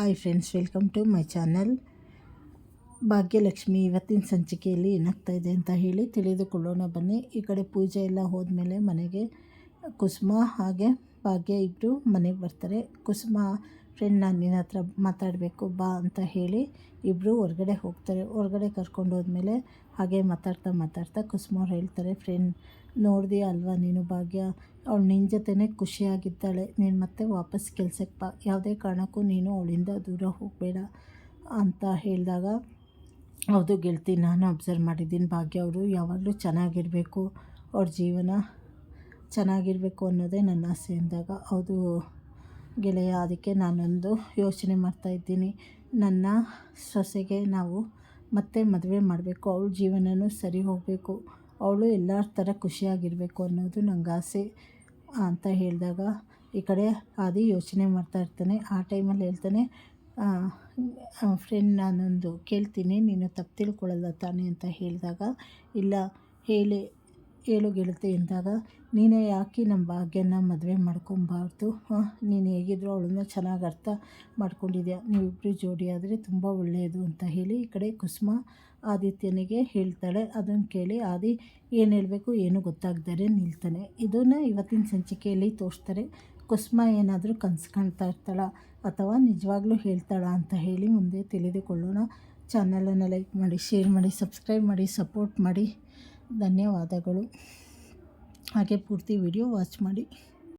Hi friends welcome to my channel Bhagyalakshmi ಇವತ್ತಿನ ಸಂಚಿಕೆಯಲ್ಲಿ ಏನಾಗ್ತಾ ಇದೆ ಅಂತ ಹೇಳಿ ತಿಳಿದುಕೊಳ್ಳೋಣ. ಬನ್ನಿ, ಈ ಕಡೆ ಪೂಜೆ ಎಲ್ಲ ಹೋದ್ಮೇಲೆ ಮನೆಗೆ ಕುಸುಮ ಹಾಗೆ ಭಾಗ್ಯ ಇಬ್ಬರು ಮನೆಗೆ ಬರ್ತಾರೆ. ಕುಸುಮ ಫ್ರೆಂಡ್ ನಾನು ನಿನ್ನ ಹತ್ರ ಮಾತಾಡಬೇಕು, ಬಾ ಅಂತ ಹೇಳಿ ಇಬ್ಬರು ಹೊರಗಡೆ ಹೋಗ್ತಾರೆ. ಹೊರಗಡೆ ಕರ್ಕೊಂಡು ಹೋದ್ಮೇಲೆ ಹಾಗೆ ಮಾತಾಡ್ತಾ ಮಾತಾಡ್ತಾ ಕುಸುಮವ್ರು ಹೇಳ್ತಾರೆ ಫ್ರೆಂಡ್ ನೋಡಿದೆ ಅಲ್ವಾ ನೀನು ಭಾಗ್ಯ? ಅವಳು ನಿನ್ನ ಜೊತೆನೇ ಖುಷಿಯಾಗಿದ್ದಾಳೆ. ನೀನು ಮತ್ತೆ ವಾಪಸ್ ಕೆಲಸಕ್ಕೆ ಬಾ. ಯಾವುದೇ ಕಾರಣಕ್ಕೂ ನೀನು ಅವಳಿಂದ ದೂರ ಹೋಗಬೇಡ. ಅಂತ ಹೇಳಿದಾಗ ಹೌದು ಗೆಳ್ತಿ ನಾನು ಅಬ್ಸರ್ವ್ ಮಾಡಿದ್ದೀನಿ ಭಾಗ್ಯ ಅವರು. ಯಾವಾಗಲೂ ಚೆನ್ನಾಗಿರಬೇಕು. ಅವ್ರ ಜೀವನ ಚೆನ್ನಾಗಿರಬೇಕು ಅನ್ನೋದೇ ನನ್ನ ಆಸೆ ಅಂದಾಗ ಹೌದು ಗೆಳೆಯ, ಅದಕ್ಕೆ ನಾನೊಂದು ಯೋಚನೆ ಮಾಡ್ತಾ ಇದ್ದೀನಿ. ನನ್ನ ಸೊಸೆಗೆ ನಾವು ಮತ್ತೆ ಮದುವೆ ಮಾಡಬೇಕು, ಅವಳ ಜೀವನವೂ ಸರಿ ಹೋಗಬೇಕು, ಅವಳು ಎಲ್ಲರ ಥರ ಖುಷಿಯಾಗಿರಬೇಕು ಅನ್ನೋದು ನಂಗೆ ಆಸೆ ಅಂತ ಹೇಳಿದಾಗ ಈ ಕಡೆ ಆದಿ ಯೋಚನೆ ಮಾಡ್ತಾ ಇರ್ತಾನೆ. ಆ ಟೈಮಲ್ಲಿ ಹೇಳ್ತಾನೆ ಫ್ರೆಂಡ್ ನಾನೊಂದು ಕೇಳ್ತೀನಿ, ನೀನು ತಪ್ಪು ತಿಳ್ಕೊಳ್ಳಲ್ಲ ತಾನೆ ಅಂತ ಹೇಳಿದಾಗ, ಇಲ್ಲ, ಹೇಳಿ ಹೇಳು ಗೆಳತಿ ಎಂದಾಗ, ನೀನೇ ಯಾಕೆ ನಮ್ಮ ಭಾಗ್ಯನ ಮದುವೆ ಮಾಡ್ಕೊಬಾರ್ದು? ನೀನು ಹೇಗಿದ್ರು ಅವಳನ್ನ ಚೆನ್ನಾಗಿ ಅರ್ಥ ಮಾಡ್ಕೊಂಡಿದ್ಯಾ? ನೀವಿಬ್ಬರು ಜೋಡಿ ಆದರೆ ತುಂಬ ಒಳ್ಳೆಯದು ಅಂತ ಹೇಳಿ ಈ ಕಡೆ ಕುಸುಮ ಆದಿತ್ಯನಿಗೆ ಹೇಳ್ತಾಳೆ. ಅದನ್ನು ಕೇಳಿ ಆದಿ ಏನು ಹೇಳಬೇಕು ಏನು ಗೊತ್ತಾಗ್ದಾರೆ ನಿಲ್ತಾನೆ. ಇದನ್ನು ಇವತ್ತಿನ ಸಂಚಿಕೆಯಲ್ಲಿ ತೋರಿಸ್ತಾರೆ. ಕುಸುಮ ಏನಾದರೂ ಕನಸು ಕಾಣ್ತಾ ಇರ್ತಾಳ ಅಥವಾ ನಿಜವಾಗ್ಲೂ ಹೇಳ್ತಾಳ ಅಂತ ಹೇಳಿ ಮುಂದೆ ತಿಳಿದುಕೊಳ್ಳೋಣ. ಚಾನಲನ್ನು ಲೈಕ್ ಮಾಡಿ, ಶೇರ್ ಮಾಡಿ, ಸಬ್ಸ್ಕ್ರೈಬ್ ಮಾಡಿ, ಸಪೋರ್ಟ್ ಮಾಡಿ. ಧನ್ಯವಾದಗಳು. ಹಾಗೆ ಪೂರ್ತಿ ವಿಡಿಯೋ ವಾಚ್ ಮಾಡಿ.